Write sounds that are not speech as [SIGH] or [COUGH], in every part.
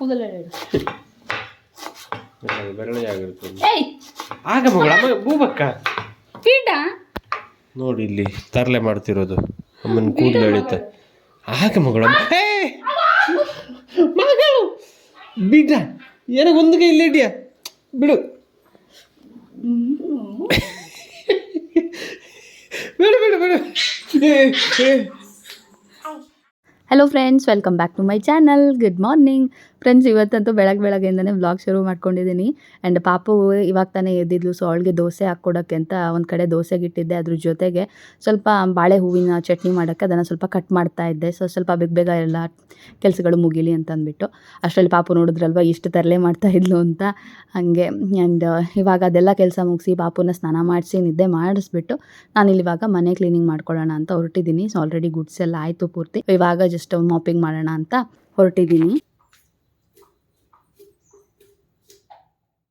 ಕೂದಲೇ ಬೆರಳೆ ಆಗಿರ್ತದೆ ಏಯ್! ಆಗ ಮಗಳ ಭೂಮಕ್ಕ ಪೀಠ? ನೋಡಿ ಇಲ್ಲಿ ತರಲೆ ಮಾಡ್ತಿರೋದು. ಅಮ್ಮನ ಕೂದಲು ಎಳಿತ ಆಗ ಮಗಳ ಮಗಳು! ಬಿಡ ಏನೋ ಒಂದು ಕೈ ಇಲ್ಲಿ ಇಡಿಯ? ಬಿಡು. [LAUGHS] ಬಿಡು ಬಿಡು ಬಿಡು. ಏ, ಏ. Hello friends welcome back to my channel good morning friends ಇವತ್ತಂತೂ ಬೆಳಗ್ಗೆ ಬೆಳಗ್ಗೆಯಿಂದನೇ ವ್ಲಾಗ್ ಶುರು ಮಾಡ್ಕೊಂಡಿದ್ದೀನಿ ಆ್ಯಂಡ್ ಪಾಪು ಇವಾಗ ತಾನೇ ಎದ್ದಿದ್ಲು ಸೊ ಅವಳಿಗೆ ದೋಸೆ ಹಾಕ್ಕೊಡೋಕ್ಕೆ ಅಂತ ಒಂದು ಕಡೆ ದೋಸೆಗೆ ಇಟ್ಟಿದ್ದೆ ಅದ್ರ ಜೊತೆಗೆ. ಸ್ವಲ್ಪ ಬಾಳೆ ಹೂವಿನ ಚಟ್ನಿ ಮಾಡೋಕ್ಕೆ ಅದನ್ನು ಸ್ವಲ್ಪ ಕಟ್ ಮಾಡ್ತಾ ಇದ್ದೆ. ಸೊ ಸ್ವಲ್ಪ ಬೇಗ ಬೇಗ ಎಲ್ಲ ಕೆಲಸಗಳು ಮುಗಿಲಿ ಅಂತ ಅಂದ್ಬಿಟ್ಟು. ಅಷ್ಟರಲ್ಲಿ ಪಾಪು ನೋಡಿದ್ರಲ್ವ, ಇಷ್ಟು ತರಲೆ ಮಾಡ್ತಾ ಇದ್ಲು ಅಂತ ಹಾಗೆ. ಆ್ಯಂಡ್ ಇವಾಗ ಅದೆಲ್ಲ ಕೆಲಸ ಮುಗಿಸಿ ಪಾಪುನ ಸ್ನಾನ ಮಾಡಿಸಿ ನಿದ್ದೆ ಮಾಡಿಸ್ಬಿಟ್ಟು ನಾನಿಲ್ಲಿ ಇವಾಗ ಮನೆ ಕ್ಲೀನಿಂಗ್ ಮಾಡ್ಕೊಳ್ಳೋಣ ಅಂತ ಹೊರಟಿದ್ದೀನಿ ಸೊ ಆಲ್ರೆಡಿ ಗುಡ್ಸ್ ಎಲ್ಲ ಆಯಿತು ಪೂರ್ತಿ. ಇವಾಗ ಮಾಪಿಂಗ್ ಮಾಡೋಣ ಅಂತ ಹೊರಟಿದ್ದೀನಿ.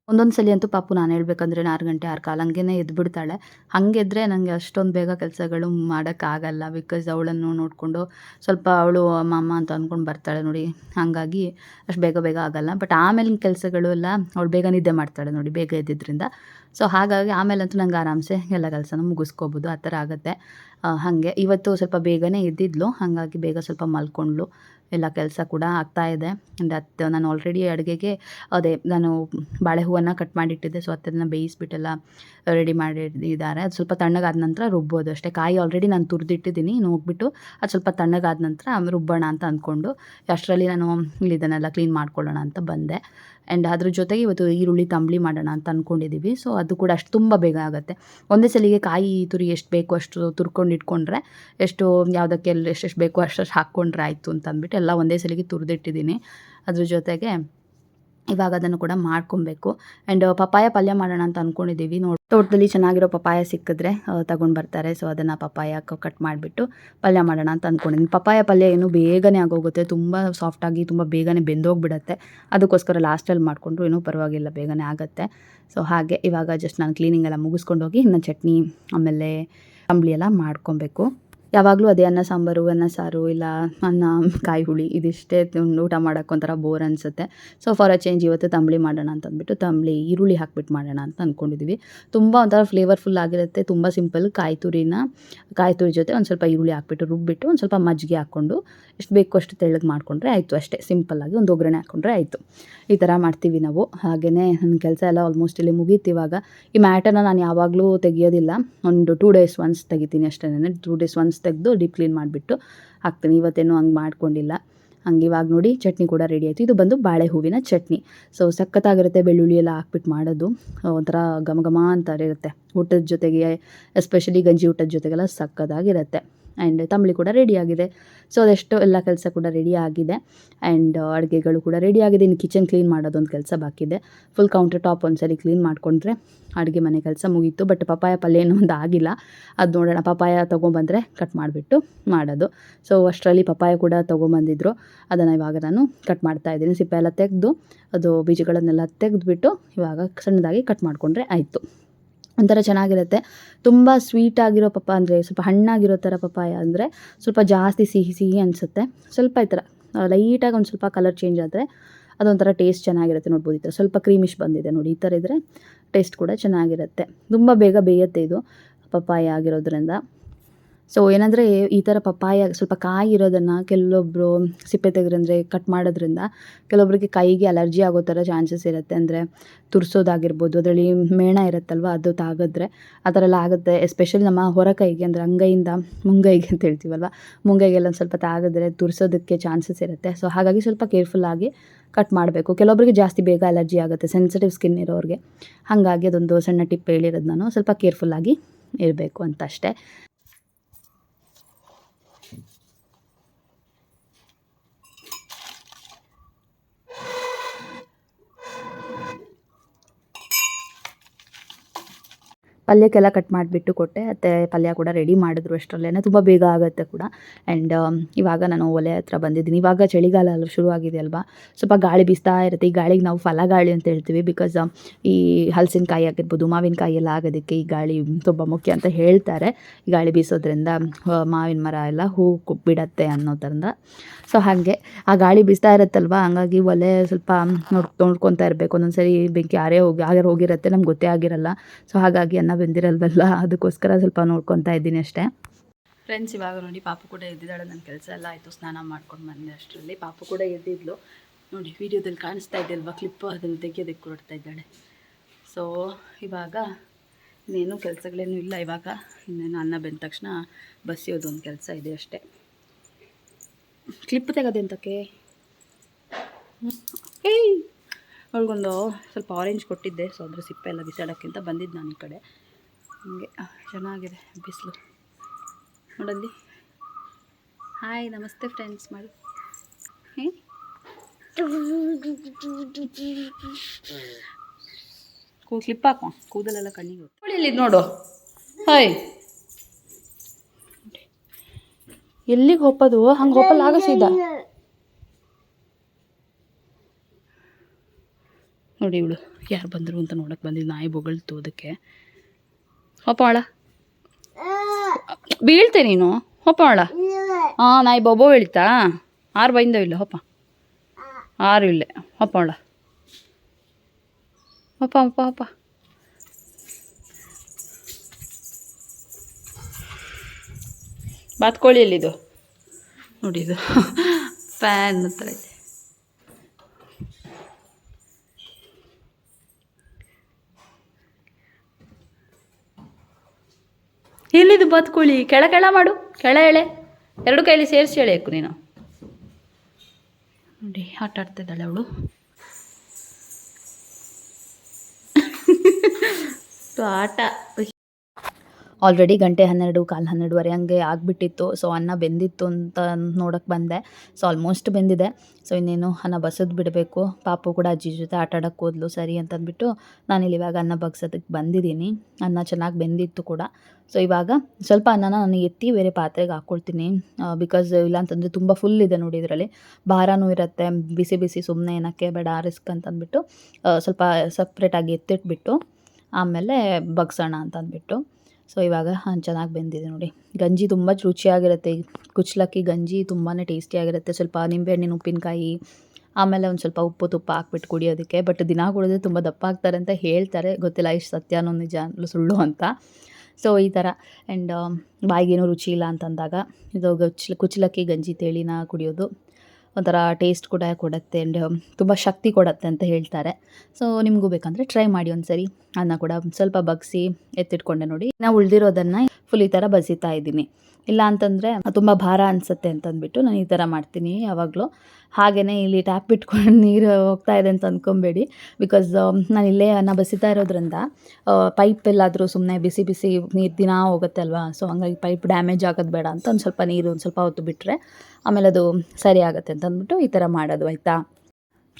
ಒಂದೊಂದು ಸಲ ಅಂತೂ ಪಾಪು ನಾನು ಹೇಳ್ಬೇಕಂದ್ರೆ ಆರು ಗಂಟೆ ಆರು ಕಾಲು ಹಂಗೇ ಎದ್ಬಿಡ್ತಾಳೆ ಹಾಗೆದ್ರೆ ನನಗೆ ಅಷ್ಟೊಂದು ಬೇಗ ಕೆಲಸಗಳು ಮಾಡೋಕ್ಕಾಗಲ್ಲ ಬಿಕಾಸ್ ಅವಳನ್ನು ನೋಡಿಕೊಂಡು ಸ್ವಲ್ಪ ಅವಳು ಮಾಮ ಅಂತ ಅಂದ್ಕೊಂಡು ಬರ್ತಾಳೆ ನೋಡಿ. ಹಾಗಾಗಿ ಅಷ್ಟು ಬೇಗ ಬೇಗ ಆಗಲ್ಲ. ಬಟ್ ಆಮೇಲಿನ ಕೆಲಸಗಳು ಎಲ್ಲ ಅವಳು ಬೇಗ ನಿದ್ದೆ ಮಾಡ್ತಾಳೆ ನೋಡಿ ಬೇಗ ಎದ್ದಿದ್ದರಿಂದ ಸೊ ಹಾಗಾಗಿ ಆಮೇಲಂತೂ ನಂಗೆ ಆರಾಮ್ಸೆ ಎಲ್ಲ ಕೆಲಸನೂ ಮುಗಿಸ್ಕೋಬೋದು. ಆ ಥರ ಆಗುತ್ತೆ. ಹಾಗೆ. ಇವತ್ತು ಸ್ವಲ್ಪ ಬೇಗನೆ ಎದ್ದಿದ್ಲು, ಹಾಗಾಗಿ ಬೇಗ ಸ್ವಲ್ಪ ಮಲ್ಕೊಂಡ್ಲು. ಎಲ್ಲ ಕೆಲಸ ಕೂಡ ಆಗ್ತಾ ಇದೆ. ಆ್ಯಂಡ್ ನಾನು ಆಲ್ರೆಡಿ ಅಡುಗೆಗೆ, ಅದೇ, ನಾನು ಬಾಳೆ ಹೂವನ್ನು ಕಟ್ ಮಾಡಿಟ್ಟಿದ್ದೆ. ಸೊ ಅದನ್ನು ಬೇಯಿಸ್ಬಿಟ್ಟೆಲ್ಲ ರೆಡಿ ಮಾಡಿದ್ದಾರೆ ಅದು ಸ್ವಲ್ಪ ತಣ್ಣಗಾದ ನಂತರ ರುಬ್ಬೋದು ಅಷ್ಟೇ. ಕಾಯಿ ಆಲ್ರೆಡಿ ನಾನು ತುರಿದಿಟ್ಟಿದ್ದೀನಿ, ಇನ್ನು ಹೋಗ್ಬಿಟ್ಟು ಅದು ಸ್ವಲ್ಪ ತಣ್ಣಗಾದ ನಂತರ ರುಬ್ಬೋಣ ಅಂತ ಅಂದ್ಕೊಂಡು, ಅಷ್ಟರಲ್ಲಿ ನಾನು ಇಲ್ಲಿ ಇದನ್ನೆಲ್ಲ ಕ್ಲೀನ್ ಮಾಡ್ಕೊಳ್ಳೋಣ ಅಂತ ಬಂದೆ. ಆ್ಯಂಡ್ ಅದ್ರ ಜೊತೆಗೆ ಇವತ್ತು ಈರುಳ್ಳಿ ತಂಬಳಿ ಮಾಡೋಣ ಅಂತ ಅಂದ್ಕೊಂಡಿದ್ದೀವಿ ಸೊ ಅದು ಕೂಡ ಅಷ್ಟು ತುಂಬ ಬೇಗ ಆಗುತ್ತೆ. ಒಂದೇ ಸಲಿಗೆ ಕಾಯಿ ತುರಿ ಎಷ್ಟು ಬೇಕು ಅಷ್ಟು ತುರ್ಕೊಂಡು ಇಟ್ಕೊಂಡ್ರೆ, ಎಷ್ಟು ಯಾವುದಕ್ಕೆ ಎಲ್ಲಿ ಎಷ್ಟೆಷ್ಟು ಬೇಕು ಅಷ್ಟು ಹಾಕ್ಕೊಂಡ್ರೆ ಆಯಿತು ಅಂತ ಅಂದ್ಬಿಟ್ಟು ಎಲ್ಲ ಒಂದೇ ಸಲಿಗೆ ತುರಿದಿಟ್ಟಿದ್ದೀನಿ. ಅದ್ರ ಜೊತೆಗೆ ಇವಾಗ ಅದನ್ನು ಕೂಡ ಮಾಡ್ಕೊಬೇಕು. ಆ್ಯಂಡ್ ಪಪ್ಪಾಯ ಪಲ್ಯ ಮಾಡೋಣ ಅಂತ ಅಂದ್ಕೊಂಡಿದ್ದೀವಿ ನೋಡಿ, ತೋಟದಲ್ಲಿ ಚೆನ್ನಾಗಿರೋ ಪಪ್ಪಾಯ ಸಿಕ್ಕಿದ್ರೆ ತಗೊಂಡು ಬರ್ತಾರೆ. ಸೊ ಅದನ್ನು ಪಪಾಯ ಕಟ್ ಮಾಡಿಬಿಟ್ಟು ಪಲ್ಯ ಮಾಡೋಣ ಅಂತ ಅಂದ್ಕೊಂಡಿದ್ದೀನಿ ಪಪ್ಪಾಯ ಪಲ್ಯ ಏನು ಬೇಗನೆ ಆಗೋಗುತ್ತೆ. ತುಂಬ ಸಾಫ್ಟಾಗಿ ತುಂಬ ಬೇಗನೆ ಬೆಂದೋಗ್ಬಿಡತ್ತೆ. ಅದಕ್ಕೋಸ್ಕರ ಲಾಸ್ಟಲ್ಲಿ ಮಾಡಿಕೊಂಡ್ರು ಏನೂ ಪರವಾಗಿಲ್ಲ, ಬೇಗನೆ ಆಗುತ್ತೆ. ಸೊ ಹಾಗೆ ಇವಾಗ ಜಸ್ಟ್ ನಾನು ಕ್ಲೀನಿಂಗ್ ಎಲ್ಲ ಮುಗಿಸ್ಕೊಂಡು ಹೋಗಿ ಇನ್ನು ಚಟ್ನಿ, ಆಮೇಲೆ ಅಂಬ್ಲಿ ಎಲ್ಲ ಮಾಡ್ಕೊಬೇಕು. ಯಾವಾಗಲೂ ಅದೇ ಅನ್ನ ಸಾಂಬಾರು, ಅನ್ನ ಸಾರು ಇಲ್ಲ ಅನ್ನ, ಕಾಯಿ ಹುಳಿ ಇದಿಷ್ಟೇ ತಿಂದು ಊಟ ಮಾಡೋಕ್ಕೆ ಒಂಥರ ಬೋರ್ ಅನಿಸುತ್ತೆ. ಸೊ ಫಾರ್ ಅ ಚೇಂಜ್ ಇವತ್ತು ತಂಬಳಿ ಮಾಡೋಣ ಅಂತ ಅಂದ್ಬಿಟ್ಟು ತಂಬಳಿ, ಈರುಳ್ಳಿ ಹಾಕ್ಬಿಟ್ಟು ಮಾಡೋಣ ಅಂತ ಅಂದ್ಕೊಂಡಿದ್ದೀವಿ ತುಂಬ ಒಂಥರ ಫ್ಲೇವರ್ಫುಲ್ ಆಗಿರುತ್ತೆ, ತುಂಬ ಸಿಂಪಲ್ ಕಾಯಿ ತುರಿನ, ಕಾಯಿ ತುರಿ ಜೊತೆ ಒಂದು ಸ್ವಲ್ಪ ಈರುಳ್ಳಿ ಹಾಕ್ಬಿಟ್ಟು ರುಬ್ಬಿಟ್ಟು ಒಂದು ಸ್ವಲ್ಪ ಮಜ್ಜಿಗೆ ಹಾಕ್ಕೊಂಡು ಎಷ್ಟು ಬೇಕು ಅಷ್ಟು ತೆಳ್ಳಗೆ ಮಾಡಿಕೊಂಡ್ರೆ ಆಯಿತು ಅಷ್ಟೇ. ಸಿಂಪಲ್ಲಾಗಿ ಒಂದು ಒಗ್ಗರಣೆ ಹಾಕ್ಕೊಂಡ್ರೆ ಆಯಿತು. ಈ ಥರ ಮಾಡ್ತೀವಿ ನಾವು. ಹಾಗೆಯೇ ನನ್ನ ಕೆಲಸ ಎಲ್ಲ ಆಲ್ಮೋಸ್ಟ್ ಇಲ್ಲಿ ಮುಗೀತು ಇವಾಗ. ಈ ಮ್ಯಾಟನ್ನು ನಾನು ಯಾವಾಗಲೂ ತೆಗಿಯೋದಿಲ್ಲ. ಒಂದು ಟೂ ಡೇಸ್ ಒನ್ಸ್ ತೆಗಿತೀನಿ ಅಷ್ಟೇ ಟೂ ಡೇಸ್ ಒನ್ಸ್ ತೆಗೆದು ಡೀಪ್ ಕ್ಲೀನ್ ಮಾಡಿಬಿಟ್ಟು ಹಾಕ್ತೀನಿ. ಇವತ್ತೇನು ಹಂಗೆ ಮಾಡ್ಕೊಂಡಿಲ್ಲ. ಹಂಗೆ ಇವಾಗ ನೋಡಿ ಚಟ್ನಿ ಕೂಡ ರೆಡಿ ಆಯಿತು. ಇದು ಬಂದು ಬಾಳೆ ಹೂವಿನ ಚಟ್ನಿ. ಸೊ ಸಖತ್ತಾಗಿರುತ್ತೆ ಬೆಳ್ಳುಳ್ಳಿ ಎಲ್ಲ ಹಾಕ್ಬಿಟ್ಟು ಮಾಡೋದು. ಒಂಥರ ಘಮ ಘಮ ಅಂತ ಇರುತ್ತೆ. ಊಟದ ಜೊತೆಗೆ ಎಸ್ಪೆಷಲಿ ಗಂಜಿ ಊಟದ ಜೊತೆಗೆಲ್ಲ ಸಕ್ಕತ್ತಾಗಿರುತ್ತೆ ಆ್ಯಂಡ್ ತಂಬಳಿ ಕೂಡ ರೆಡಿ ಆಗಿದೆ. ಸೊ ಅದೆಷ್ಟು ಎಲ್ಲ ಕೆಲಸ ಕೂಡ ರೆಡಿ ಆಗಿದೆ. ಆ್ಯಂಡ್ ಅಡುಗೆಗಳು ಕೂಡ ರೆಡಿ ಆಗಿದೆ. ಇನ್ನು ಕಿಚನ್ ಕ್ಲೀನ್ ಮಾಡೋದೊಂದು ಕೆಲಸ ಬಾಕಿದೆ ಫುಲ್ ಕೌಂಟರ್ ಟಾಪ್ ಒಂದ್ಸರಿ ಕ್ಲೀನ್ ಮಾಡಿಕೊಂಡ್ರೆ ಅಡುಗೆ ಮನೆ ಕೆಲಸ ಮುಗೀತು. ಬಟ್ ಪಪಾಯ ಪಲ್ಯ ಏನೂ ಒಂದು ಆಗಿಲ್ಲ. ಅದು ನೋಡೋಣ. ಪಪಾಯ ತೊಗೊಂಬಂದರೆ ಕಟ್ ಮಾಡಿಬಿಟ್ಟು ಮಾಡೋದು. ಸೊ ಅಷ್ಟರಲ್ಲಿ ಪಪಾಯ ಕೂಡ ತೊಗೊಂಬಂದಿದ್ರು. ಅದನ್ನು ಇವಾಗ ನಾನು ಕಟ್ ಮಾಡ್ತಾ ಇದ್ದೀನಿ. ಸಿಪ್ಪೆ ಎಲ್ಲ ತೆಗೆದು, ಅದು ಬೀಜಗಳನ್ನೆಲ್ಲ ತೆಗೆದುಬಿಟ್ಟು ಇವಾಗ ಸಣ್ಣದಾಗಿ ಕಟ್ ಮಾಡಿಕೊಂಡ್ರೆ ಆಯಿತು. ಒಂಥರ ಚೆನ್ನಾಗಿರುತ್ತೆ. ತುಂಬ ಸ್ವೀಟ್ ಆಗಿರೋ ಪಪ್ಪ ಅಂದರೆ, ಸ್ವಲ್ಪ ಹಣ್ಣಾಗಿರೋ ಥರ ಪಪ್ಪಾಯ ಅಂದರೆ, ಸ್ವಲ್ಪ ಜಾಸ್ತಿ ಸಿಹಿ ಸಿಹಿ ಅನಿಸುತ್ತೆ. ಸ್ವಲ್ಪ ಈ ಥರ ಲೈಟಾಗಿ ಒಂದು ಸ್ವಲ್ಪ ಕಲರ್ ಚೇಂಜ್ ಆದರೆ, ಅದೊಂಥರ ಟೇಸ್ಟ್ ಚೆನ್ನಾಗಿರುತ್ತೆ ನೋಡ್ಬೋದು ಈ ಥರ ಸ್ವಲ್ಪ ಕ್ರೀಮಿಶ್ ಬಂದಿದೆ ನೋಡಿ, ಈ ಥರ ಇದ್ದರೆ ಟೇಸ್ಟ್ ಕೂಡ ಚೆನ್ನಾಗಿರುತ್ತೆ. ತುಂಬ ಬೇಗ ಬೇಯುತ್ತೆ ಇದು ಪಪ್ಪಾಯ ಆಗಿರೋದ್ರಿಂದ. ಸೊ ಏನಂದರೆ ಈ ಥರ ಪಪ್ಪಾಯ ಸ್ವಲ್ಪ ಕಾಯಿ ಇರೋದನ್ನು ಕೆಲವೊಬ್ಬರು ಸಿಪ್ಪೆ ತೆಗೆದ್ರಂದರೆ ಕಟ್ ಮಾಡೋದ್ರಿಂದ ಕೆಲವೊಬ್ಬರಿಗೆ ಕೈಗೆ ಅಲರ್ಜಿ ಆಗೋ ಥರ ಚಾನ್ಸಸ್ ಇರುತ್ತೆ. ಅಂದರೆ ತುರ್ಸೋದಾಗಿರ್ಬೋದು, ಅದರಲ್ಲಿ ಮೇಣ ಇರುತ್ತಲ್ವ, ಅದು ತಾಗಿದ್ರೆ ಆ ಥರ ಎಲ್ಲ ಆಗುತ್ತೆ. ಎಸ್ಪೆಷಲಿ ನಮ್ಮ ಹೊರ ಕೈಗೆ, ಅಂದರೆ ಅಂಗೈಯಿಂದ ಮುಂಗೈಗೆ ಅಂತ ಹೇಳ್ತೀವಲ್ವ, ಮುಂಗೈಗೆಲ್ಲ ಸ್ವಲ್ಪ ತಾಗಿದ್ರೆ ತುರ್ಸೋದಕ್ಕೆ ಚಾನ್ಸಸ್ ಇರುತ್ತೆ. ಸೊ ಹಾಗಾಗಿ ಸ್ವಲ್ಪ ಕೇರ್ಫುಲ್ಲಾಗಿ ಕಟ್ ಮಾಡಬೇಕು. ಕೆಲವೊಬ್ಬರಿಗೆ ಜಾಸ್ತಿ ಬೇಗ ಅಲರ್ಜಿ ಆಗುತ್ತೆ ಸೆನ್ಸಿಟಿವ್ ಸ್ಕಿನ್ ಇರೋರಿಗೆ. ಹಾಗಾಗಿ ಅದೊಂದು ಸಣ್ಣ ಟಿಪ್ ಹೇಳಿರೋದು ನಾನು. ಸ್ವಲ್ಪ ಕೇರ್ಫುಲ್ಲಾಗಿ ಇರಬೇಕು ಅಂತ ಅಷ್ಟೇ ಪಲ್ಯಕ್ಕೆಲ್ಲ ಕಟ್ ಮಾಡಿಬಿಟ್ಟು ಕೊಟ್ಟೆ. ಮತ್ತು ಪಲ್ಯ ಕೂಡ ರೆಡಿ ಮಾಡಿದ್ರು ಅಷ್ಟರಲ್ಲೇ ತುಂಬ ಬೇಗ ಆಗುತ್ತೆ ಕೂಡ. ಆ್ಯಂಡ್ ಇವಾಗ ನಾನು ಒಲೆ ಹತ್ರ ಬಂದಿದ್ದೀನಿ. ಇವಾಗ ಚಳಿಗಾಲ ಅಲ್ಲ ಶುರುವಾಗಿದೆ ಅಲ್ವಾ? ಸ್ವಲ್ಪ ಗಾಳಿ ಬೀಸ್ತಾ ಇರುತ್ತೆ. ಈ ಗಾಳಿಗೆ ನಾವು ಫಲ ಗಾಳಿ ಅಂತ ಹೇಳ್ತೀವಿ ಬಿಕಾಸ್ ಈ ಹಲಸಿನಕಾಯಿ ಆಗಿರ್ಬೋದು, ಮಾವಿನಕಾಯಿ ಎಲ್ಲ ಆಗೋದಕ್ಕೆ ಈ ಗಾಳಿ ತುಂಬ ಮುಖ್ಯ ಅಂತ ಹೇಳ್ತಾರೆ. ಈ ಗಾಳಿ ಬೀಸೋದ್ರಿಂದ ಮಾವಿನ ಮರ ಎಲ್ಲ ಹೂ ಬಿಡತ್ತೆ ಅನ್ನೋದ್ರಿಂದ ಸೊ ಹಾಗೆ. ಆ ಗಾಳಿ ಬೀಸ್ತಾ ಇರುತ್ತಲ್ವ? ಹಂಗಾಗಿ ಒಲೆ ಸ್ವಲ್ಪ ನೋಡ್, ನೋಡ್ಕೊತಾ ಇರಬೇಕು. ಒಂದೊಂದ್ಸರಿ ಬೆಂಕಿ ಯಾರೇ ಹೋಗಿ ಯಾರು ಹೋಗಿರುತ್ತೆ. ನಮ್ಗೆ ಗೊತ್ತೇ ಆಗಿರಲ್ಲ. ಸೊ ಹಾಗಾಗಿ ಅನ್ನ ಬೆಂದಿರಲ್ವಲ್ಲ? ಅದಕ್ಕೋಸ್ಕರ ಸ್ವಲ್ಪ ನೋಡ್ಕೊತಾ ಇದ್ದೀನಿ ಅಷ್ಟೇ. ಫ್ರೆಂಡ್ಸ್ ಇವಾಗ ನೋಡಿ ಪಾಪು ಕೂಡ ಎದ್ದಿದ್ದಾಳೆ ನನ್ನ ಕೆಲಸ ಎಲ್ಲ ಆಯಿತು, ಸ್ನಾನ ಮಾಡ್ಕೊಂಡು ಬಂದೆ ಅಷ್ಟರಲ್ಲಿ. ಪಾಪು ಕೂಡ ಎದ್ದಿದ್ಲು. ನೋಡಿ, ವಿಡಿಯೋದಲ್ಲಿ ಕಾಣಿಸ್ತಾ ಇದೆಯಲ್ವಾ ಕ್ಲಿಪ್ಪು ಅದನ್ನು ತೆಗೆಯೋದಕ್ಕೆ ಹೊರಡ್ತಾ ಇದ್ದಾಳೆ. ಸೊ ಇವಾಗ ಇನ್ನೇನು ಕೆಲಸಗಳೇನು ಇಲ್ಲ, ಇವಾಗ ಇನ್ನೇನು ಅನ್ನ ಬೆಂದ ತಕ್ಷಣ ಬಸಿಯೋದು ಒಂದು ಕೆಲಸ ಇದೆ ಅಷ್ಟೇ. ಕ್ಲಿಪ್ ತೆಗೋದೆಂತಕ್ಕೆ ಏಯ್! ಅವ್ಳಿಗೊಂದು ಸ್ವಲ್ಪ ಆರೆಂಜ್ ಕೊಟ್ಟಿದ್ದೆ ಸೊ ಅದ್ರ ಸಿಪ್ಪೆ ಎಲ್ಲ ಬಿಸಾಡೋಕ್ಕಿಂತ ಬಂದಿದ್ದು ನಾನು ಈ ಕಡೆ. ಹಂಗೆ. ಚೆನ್ನಾಗಿದೆ ಬಿಸಿಲು. ನೋಡಲ್ಲಿ. ಹಾಯ್, ನಮಸ್ತೆ ಫ್ರೆಂಡ್ಸ್ ಮಾಡಿ. ಕೂ, ಕ್ಲಿಪ್ ಹಾಕೋ. ಕೂದಲೆಲ್ಲ ಕಣ್ಣಿಗೆ ಇಲ್ಲಿ ನೋಡು. ಹಾಯ್. ಎಲ್ಲಿಗೆ ಹೋಗೋದು ಹಂಗೆ ಹೋಗಲ್ಲ ಆಗ ಸೀದಾ. ನೋಡಿ ಇವಳು ಯಾರು ಬಂದರು ಅಂತ ನೋಡಕ್ಕೆ ಬಂದಿದ್ದು ನಾಯಿ ಬೊಗಳ್ತು ಅದಕ್ಕೆ. ಹೋಪಾಳ ಬೀಳ್ತೆ ನೀನು? ಹೋಪಾಳ ಹಾಂ ನಾಯಿ ಬೊಬ್ಬ ಬೀಳ್ತಾ? ಆರು ಬೈಂದೋ ಇಲ್ಲ ಹೋಪ ಆರು ಇಲ್ಲೇ ಹೋಪಾಳ ಹೋಪ ಹೋಪ ಹೋಪ ಬಾತ್ಕೋಳಿ ಎಲ್ಲಿದು? ನೋಡಿ ಇದು. [LAUGHS] ಫ್ಯಾನ್ ಹತ್ರ ಇದೆ. ಎಲ್ಲಿದು ಬಾತ್ಕೋಳಿ ಕೆಳ ಕೆಳ ಮಾಡು. ಕೆಳ ಎಳೆ. ಎರಡು ಕೈಲಿ ಸೇರಿಸಿ ಎಳೆಯಕು ನೀನು. ನೋಡಿ, ಆಟ ಆಡ್ತಿದ್ದಾಳೆ ಅವಳು. [LAUGHS] ಆಟ. ಆಲ್ರೆಡಿ ಗಂಟೆ ಹನ್ನೆರಡು, ಕಾಲು ಹನ್ನೆರಡುವರೆ ಹಂಗೆ ಆಗಿಬಿಟ್ಟಿತ್ತು. ಸೊ ಅನ್ನ ಬೆಂದಿತ್ತು ಅಂತ ನೋಡೋಕ್ಕೆ ಬಂದೆ. ಸೊ ಆಲ್ಮೋಸ್ಟ್ ಬೆಂದಿದೆ. ಸೊ ಇನ್ನೇನು ಅನ್ನ ಬಸದ್ ಬಿಡಬೇಕು. ಪಾಪು ಕೂಡ ಅಜ್ಜಿ ಜೊತೆ ಆಟ ಆಡೋಕ್ಕೆ ಹೋದ್ಲು, ಸರಿ ಅಂತಂದ್ಬಿಟ್ಟು ನಾನಿಲ್ಲಿ ಇವಾಗ ಅನ್ನ ಬಗ್ಸೋದಕ್ಕೆ ಬಂದಿದ್ದೀನಿ. ಅನ್ನ ಚೆನ್ನಾಗಿ ಬೆಂದಿತ್ತು ಕೂಡ. ಸೊ ಇವಾಗ ಸ್ವಲ್ಪ ಅನ್ನನ ನಾನು ಎತ್ತಿ ಬೇರೆ ಪಾತ್ರೆಗೆ ಹಾಕ್ಕೊಳ್ತೀನಿ ಬಿಕಾಸ್ ಇಲ್ಲಾಂತಂದರೆ ತುಂಬ ಫುಲ್ ಇದೆ ನೋಡಿ ಇದರಲ್ಲಿ. ಭಾರನೂ ಇರುತ್ತೆ. ಬಿಸಿ ಬಿಸಿ ಸುಮ್ಮನೆ ಏನಕ್ಕೆ ಬೇಡ ರಿಸ್ಕ್ ಅಂತಂದ್ಬಿಟ್ಟು ಸ್ವಲ್ಪ ಸಪ್ರೇಟಾಗಿ ಎತ್ತಿಟ್ಬಿಟ್ಟು, ಆಮೇಲೆ ಬಗ್ಸೋಣ ಅಂತ ಅಂದ್ಬಿಟ್ಟು ಸೊ ಇವಾಗ ಚೆನ್ನಾಗಿ ಬೆಂದಿದೆ ನೋಡಿ. ಗಂಜಿ ತುಂಬ ರುಚಿಯಾಗಿರುತ್ತೆ. ಕುಚ್ಲಕ್ಕಿ ಕುಚ್ಚಲಕ್ಕಿ ಗಂಜಿ ತುಂಬಾ ಟೇಸ್ಟಿಯಾಗಿರುತ್ತೆ. ಸ್ವಲ್ಪ ನಿಂಬೆಹಣ್ಣಿನ ಉಪ್ಪಿನಕಾಯಿ, ಆಮೇಲೆ ಒಂದು ಸ್ವಲ್ಪ ಉಪ್ಪು, ತುಪ್ಪ ಹಾಕ್ಬಿಟ್ಟು ಕುಡಿಯೋದಕ್ಕೆ. ಬಟ್ ದಿನ ಕುಡಿದ್ರೆ ತುಂಬ ದಪ್ಪ ಆಗ್ತಾರೆ ಅಂತ ಹೇಳ್ತಾರೆ. ಗೊತ್ತಿಲ್ಲ, ಇಷ್ಟು ಸತ್ಯನೋ ನಿಜ ಸುಳ್ಳು ಅಂತ. ಸೊ ಈ ಥರ ಆ್ಯಂಡ್ ಬಾಯಿಗೇನು ರುಚಿ ಇಲ್ಲ ಅಂತಂದಾಗ, ಇದು ಗಚ್ಚ ಕುಚ್ಚಲಕ್ಕಿ ಗಂಜಿ ತೇಳಿನ ಕುಡಿಯೋದು. ಒಂಥರ ಟೇಸ್ಟ್ ಕೂಡ ಕೊಡುತ್ತೆ ಆ್ಯಂಡ್ ತುಂಬ ಶಕ್ತಿ ಕೊಡುತ್ತೆ ಅಂತ ಹೇಳ್ತಾರೆ. ಸೊ ನಿಮಗೂ ಬೇಕಂದರೆ ಟ್ರೈ ಮಾಡಿ ಒಂದು ಸರಿ ಅನ್ನ ಕೂಡ ಸ್ವಲ್ಪ ಬಗ್ಸಿ ಎತ್ತಿಟ್ಕೊಂಡೆ ನೋಡಿ. ನಾವು ಉಳಿದಿರೋದನ್ನು ಫುಲ್ ಈ ಥರ ಬಸಿತಾ ಇದ್ದೀನಿ. ಇಲ್ಲ ಅಂತಂದರೆ ತುಂಬ ಭಾರ ಅನಿಸುತ್ತೆ ಅಂತಂದ್ಬಿಟ್ಟು ನಾನು ಈ ಥರ ಮಾಡ್ತೀನಿ ಯಾವಾಗಲೂ. ಹಾಗೆಯೇ ಇಲ್ಲಿ ಟ್ಯಾಪ್ ಇಟ್ಕೊಂಡು [LAUGHS] ನೀರು ಹೋಗ್ತಾ ಇದೆ ಅಂತ ಅಂದ್ಕೊಬೇಡಿ ಬಿಕಾಸ್ ನಾನು ಇಲ್ಲೇ ಅನ್ನ ಬಸಿತಾ ಇರೋದ್ರಿಂದ ಪೈಪ್ ಎಲ್ಲಾದರೂ ಸುಮ್ಮನೆ ಬಿಸಿ ಬಿಸಿ ನೀರು ದಿನ ಹೋಗುತ್ತೆ ಅಲ್ವಾ? ಸೊ ಹಂಗಾಗಿ ಪೈಪ್ ಡ್ಯಾಮೇಜ್ ಆಗೋದು ಬೇಡ ಅಂತ ಒಂದು ಸ್ವಲ್ಪ ನೀರು ಒಂದು ಸ್ವಲ್ಪ ಹೊತ್ತು ಬಿಟ್ಟರೆ ಆಮೇಲೆ ಅದು ಸರಿ ಆಗುತ್ತೆ ಅಂತ ಅಂದ್ಬಿಟ್ಟು ಈ ಥರ ಮಾಡೋದು, ಆಯಿತಾ?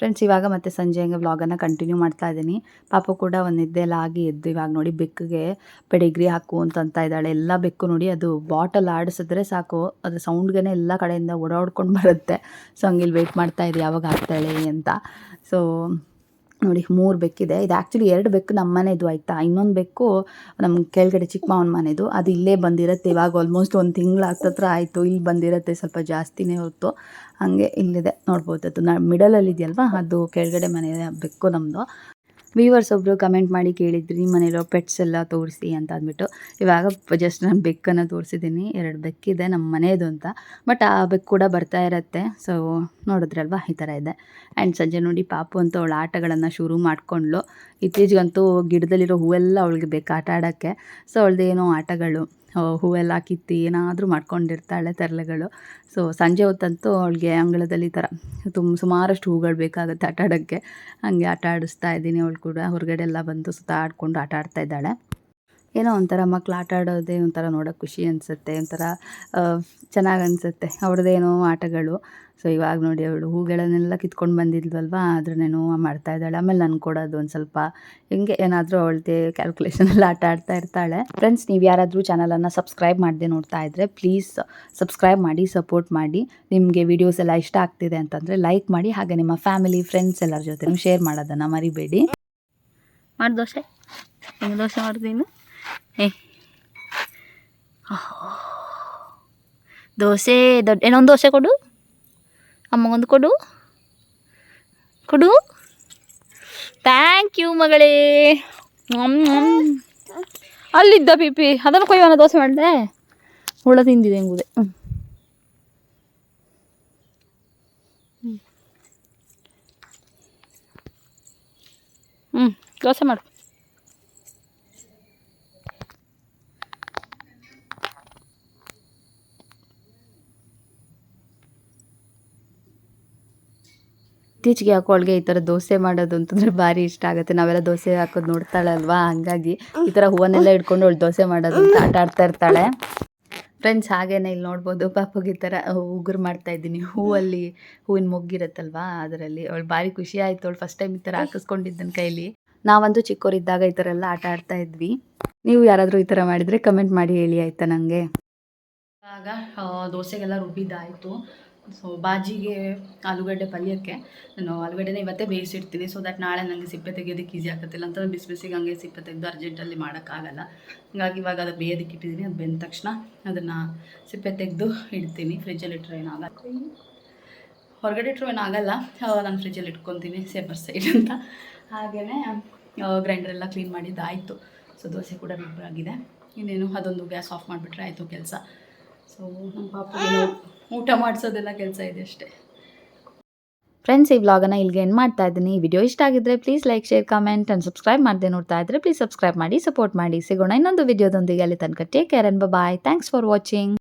ಫ್ರೆಂಡ್ಸ್ ಇವಾಗ ಮತ್ತೆ ಸಂಜೆ ಹಂಗೆ ವ್ಲಾಗನ್ನು ಕಂಟಿನ್ಯೂ ಮಾಡ್ತಾ ಇದ್ದೀನಿ. ಪಾಪ ಕೂಡ ಒಂದು ನಿದ್ದೆ ಎಲ್ಲ ಆಗಿ ಎದ್ದು ಇವಾಗ ನೋಡಿ ಬೆಕ್ಕಿಗೆ ಪೆಡಿಗ್ರಿ ಹಾಕು ಅಂತ ಅಂತ ಇದ್ದಾಳೆ. ಎಲ್ಲ ಬೆಕ್ಕು ನೋಡಿ ಅದು ಬಾಟಲ್ ಆಡಿಸಿದ್ರೆ ಸಾಕು. ಅದು ಸೌಂಡ್ಗೆ ಎಲ್ಲ ಕಡೆಯಿಂದ ಓಡಾಡ್ಕೊಂಡು ಬರುತ್ತೆ. ಸೊ ಹಂಗೆ ಇಲ್ಲಿ ವೆಯ್ಟ್ ಮಾಡ್ತಾ ಇದೆ ಯಾವಾಗ ಹಾಕ್ತಾಳೆ ಅಂತ. ಸೊ ನೋಡಿ ಮೂರು ಬೆಕ್ಕಿದೆ. ಇದು ಆ್ಯಕ್ಚುಲಿ ಎರಡು ಬೆಕ್ಕು ನಮ್ಮ ಮನೆದು ಆಯಿತಾ? ಇನ್ನೊಂದು ಬೆಕ್ಕು ನಮ್ಮ ಕೆಳಗಡೆ ಚಿಕ್ಕ ಮಾವನ ಮನೆದು. ಅದು ಇಲ್ಲೇ ಬಂದಿರುತ್ತೆ. ಇವಾಗ ಆಲ್ಮೋಸ್ಟ್ ಒಂದು ತಿಂಗಳು ಹತ್ತತ್ರ ಆಯಿತು. ಇಲ್ಲಿ ಬಂದಿರುತ್ತೆ ಸ್ವಲ್ಪ ಜಾಸ್ತಿನೇ ಹೊತ್ತು. ಹಾಗೆ ಇಲ್ಲಿದೆ. ನೋಡ್ಬೋದು ಅದು. ನ ಮಿಡಲಲ್ಲಿ ಇದೆಯಲ್ವಾ ಅದು ಕೆಳಗಡೆ ಮನೆ ಬೆಕ್ಕು ನಮ್ಮದು ವೀವರ್ಸ್ ಒಬ್ಬರು ಕಮೆಂಟ್ ಮಾಡಿ ಕೇಳಿದ್ರಿ ನಿಮ್ಮ ಮನೇಲಿರೋ ಪೆಟ್ಸ್ ಎಲ್ಲ ತೋರಿಸಿ ಅಂತ ಅಂದ್ಬಿಟ್ಟು. ಇವಾಗ ಜಸ್ಟ್ ನಾನು ಬೆಕ್ಕನ್ನು ತೋರಿಸಿದ್ದೀನಿ, ಎರಡು ಬೆಕ್ಕಿದೆ ನಮ್ಮ ಮನೆಯದು ಅಂತ. ಬಟ್ ಆ ಬೆಕ್ಕು ಕೂಡ ಬರ್ತಾ ಇರತ್ತೆ ಸೊ ನೋಡಿದ್ರಲ್ವಾ? ಈ ಥರ ಇದೆ. ಆ್ಯಂಡ್ ಸಂಜೆ ನೋಡಿ ಪಾಪು ಅಂತ ಅವಳು ಆಟಗಳನ್ನು ಶುರು ಮಾಡ್ಕೊಂಡ್ಲು ಇತ್ತೀಚೆಗಂತೂ ಗಿಡದಲ್ಲಿರೋ ಹೂವೆಲ್ಲ ಅವಳಿಗೆ ಬೇಕು ಆಟ ಆಡೋಕ್ಕೆ ಸೊ ಅವಳದೇನೋ ಆಟಗಳು. ಹೂವೆಲ್ಲ ಕಿತ್ತಿ ಏನಾದರೂ ಮಾಡ್ಕೊಂಡಿರ್ತಾಳೆ ತರಲೆಗಳು. ಸೊ ಸಂಜೆ ಹೊತ್ತಂತೂ ಅವಳಿಗೆ ಅಂಗಳದಲ್ಲಿ ಥರ ತುಂಬ ಸುಮಾರಷ್ಟು ಹೂಗಳು ಬೇಕಾಗುತ್ತೆ ಆಟ ಆಡೋಕ್ಕೆ ಹಾಗೆ ಆಟ ಆಡಿಸ್ತಾ ಇದ್ದೀನಿ ಅವಳು ಕೂಡ. ಹೊರಗಡೆ ಎಲ್ಲ ಬಂದು ಸುತ್ತ ಆಡಿಕೊಂಡು ಆಟ ಆಡ್ತಾ ಇದ್ದಾಳೆ. ಏನೋ ಒಂಥರ ಮಕ್ಳು ಆಟ ಆಡೋದೇ ಒಂಥರ ನೋಡೋಕೆ ಖುಷಿ ಅನಿಸುತ್ತೆ, ಒಂಥರ ಚೆನ್ನಾಗಿ ಅನಿಸುತ್ತೆ. ಅವ್ರದ್ದೇನೋ ಆಟಗಳು. ಸೊ ಇವಾಗ ನೋಡಿ ಅವಳು ಹೂಗಳನ್ನೆಲ್ಲ ಕಿತ್ಕೊಂಡು ಬಂದಿದ್ವಲ್ವಾ ಅದ್ರನ್ನೇನೋ ಮಾಡ್ತಾ ಇದ್ದಾಳೆ. ಆಮೇಲೆ ನಾನು ಕೊಡೋದು ಒಂದು ಸ್ವಲ್ಪ ಹಿಂಗೆ ಏನಾದರೂ ಅವಳದೇ ಕ್ಯಾಲ್ಕುಲೇಷನ್ ಎಲ್ಲ ಆಟ ಆಡ್ತಾ ಇರ್ತಾಳೆ. ಫ್ರೆಂಡ್ಸ್ ನೀವು ಯಾರಾದರೂ ಚಾನಲನ್ನು ಸಬ್ಸ್ಕ್ರೈಬ್ ಮಾಡದೆ ನೋಡ್ತಾ ಇದ್ದರೆ ಪ್ಲೀಸ್ ಸಬ್ಸ್ಕ್ರೈಬ್ ಮಾಡಿ ಸಪೋರ್ಟ್ ಮಾಡಿ. ನಿಮಗೆ ವೀಡಿಯೋಸ್ ಎಲ್ಲ ಇಷ್ಟ ಆಗ್ತಿದೆ ಅಂತಂದರೆ ಲೈಕ್ ಮಾಡಿ, ಹಾಗೆ ನಿಮ್ಮ ಫ್ಯಾಮಿಲಿ ಫ್ರೆಂಡ್ಸ್ ಎಲ್ಲರ ಜೊತೆ ಶೇರ್ ಮಾಡೋದನ್ನು ಮರಿಬೇಡಿ. ಮಾಡಿ ದೋಸೆ. ದೋಸೆ ಮಾಡ್ತೀನಿ ಏ ದೋಸೆ ದೊಡ್ಡ ಏನೊಂದು ದೋಸೆ ಕೊಡು ಅಮ್ಮಗೊಂದು ಕೊಡು ಕೊಡು ಥ್ಯಾಂಕ್ ಯು ಮಗಳೇ. ಅಲ್ಲಿದ್ದ ಪಿಪಿ. ಅದನ್ನು ಕೊಯ್ಯೋಣ, ದೋಸೆ ಮಾಡಿದೆ. ಹುಳ ತಿಂದಿದೆ ಹ್ಞೂ ಹ್ಞೂ ದೋಸೆ ಮಾಡು. ಇತ್ತೀಚೆಗೆ ಹಾಕೋಳ್ಗೆ ಈ ಥರ ದೋಸೆ ಮಾಡೋದು ಅಂತಂದ್ರೆ ಭಾರಿ ಇಷ್ಟ ಆಗುತ್ತೆ. ನಾವೆಲ್ಲ ದೋಸೆ ಹಾಕೋದು ನೋಡ್ತಾಳಲ್ವಾ? ಹಂಗಾಗಿ ಈ ಥರ ಹೂವನ್ನೆಲ್ಲ ಇಟ್ಕೊಂಡು ಅವಳು ದೋಸೆ ಮಾಡೋದು ಅಂತ ಆಟ ಆಡ್ತಾ ಇರ್ತಾಳೆ. ಫ್ರೆಂಡ್ಸ್ ಹಾಗೇನೆ ಇಲ್ಲಿ ನೋಡ್ಬೋದು. ಪಾಪಗೆ ಈ ಥರ ಉಗುರು ಮಾಡ್ತಾ ಇದ್ದೀನಿ. ಹೂವಲ್ಲಿ ಹೂವಿನ ಮೊಗ್ಗಿರತ್ತಲ್ವಾ ಅದರಲ್ಲಿ. ಅವಳು ಭಾರಿ ಖುಷಿ ಆಯ್ತು. ಅವಳು ಫಸ್ಟ್ ಟೈಮ್ ಈ ಥರ ಹಾಕಿಸ್ಕೊಂಡಿದ್ದನ ಕೈಲಿ. ನಾವಂತೂ ಚಿಕ್ಕವರಿದ್ದಾಗ ಈ ಥರ ಎಲ್ಲ ಆಟ ಆಡ್ತಾ ಇದ್ವಿ. ನೀವು ಯಾರಾದರೂ ಈ ಥರ ಮಾಡಿದರೆ ಕಮೆಂಟ್ ಮಾಡಿ ಹೇಳಿ ಆಯ್ತಾ ನನಗೆ ಆಗ ದೋಸೆಗೆಲ್ಲ ರುಬ್ಬಿದ್ದಾಯಿತು. ಸೊ ಬಾಜಿಗೆ ಆಲೂಗಡ್ಡೆ ಪಲ್ಯಕ್ಕೆ ನಾನು ಆಲೂಗಡ್ಡೆನ ಇವತ್ತೇ ಬೇಯಿಸಿಡ್ತೀನಿ ಸೊ ದಟ್ ನಾಳೆ ನನಗೆ ಸಿಪ್ಪೆ ತೆಗಿಯೋದಕ್ಕೆ ಈಸಿ ಆಗುತ್ತಿಲ್ಲ ಅಂತ ಬಿಸಿ ಬಿಸಿಗೆ ಹಂಗೆ ಸಿಪ್ಪೆ ತೆಗೆದು ಅರ್ಜೆಂಟಲ್ಲಿ ಮಾಡೋಕ್ಕಾಗಲ್ಲ. ಹಾಗಾಗಿ ಇವಾಗ ಅದು ಬೇಯೋದಕ್ಕೆ ಇಟ್ಟಿದ್ದೀನಿ ಅದು ಬೆಂದ ತಕ್ಷಣ ಅದನ್ನು ಸಿಪ್ಪೆ ತೆಗೆದು ಇಡ್ತೀನಿ. ಫ್ರಿಜ್ಜಲ್ಲಿ ಇಟ್ಟರೆ ಏನಾಗಲ್ಲ. ಹೊರಗಡೆ ಇಟ್ಟರು ಏನಾಗಲ್ಲ. ನಾನು ಫ್ರಿಜ್ಜಲ್ಲಿ ಇಟ್ಕೊತೀನಿ. ಸೇಫರ್ ಸೈಡ್ ಅಂತ. ಹಾಗೆಯೇ ಗ್ರೈಂಡರ್ ಎಲ್ಲ ಕ್ಲೀನ್ ಮಾಡಿದ್ದಾಯಿತು. ಸೊ ದೋಸೆ ಕೂಡ ಆಗಿದೆ ಇನ್ನೇನು, ಅದೊಂದು ಗ್ಯಾಸ್ ಆಫ್ ಮಾಡಿಬಿಟ್ರೆ ಆಯಿತು ಕೆಲಸ. ಸೊ ನಮ್ಮ ಪಾಪ ಊಟ ಮಾಡಿಸೋದೆಲ್ಲ ಕೆಲಸ ಇದೆ ಅಷ್ಟೇ. ಫ್ರೆಂಡ್ಸ್ ಈ ವ್ಲಾಗನ್ನು ಇಲ್ಲಿಗೆ ಎಂಡ್ ಮಾಡ್ತಾ ಇದ್ದೀನಿ. ಈ ವಿಡಿಯೋ ಇಷ್ಟ ಆಗಿದ್ರೆ please like share comment and subscribe ಮಾಡದೆ ನೋಡ್ತಾ ಇದ್ರೆ ಪ್ಲೀಸ್ ಸಬ್ಸ್ಕ್ರೈಬ್ ಮಾಡಿ ಸಪೋರ್ಟ್ ಮಾಡಿ. ಸಿಗೋಣ ಇನ್ನೊಂದು ವಿಡಿಯೋದೊಂದಿಗೆ ಅಲ್ಲಿ ತನಕ take care and bye thanks for watching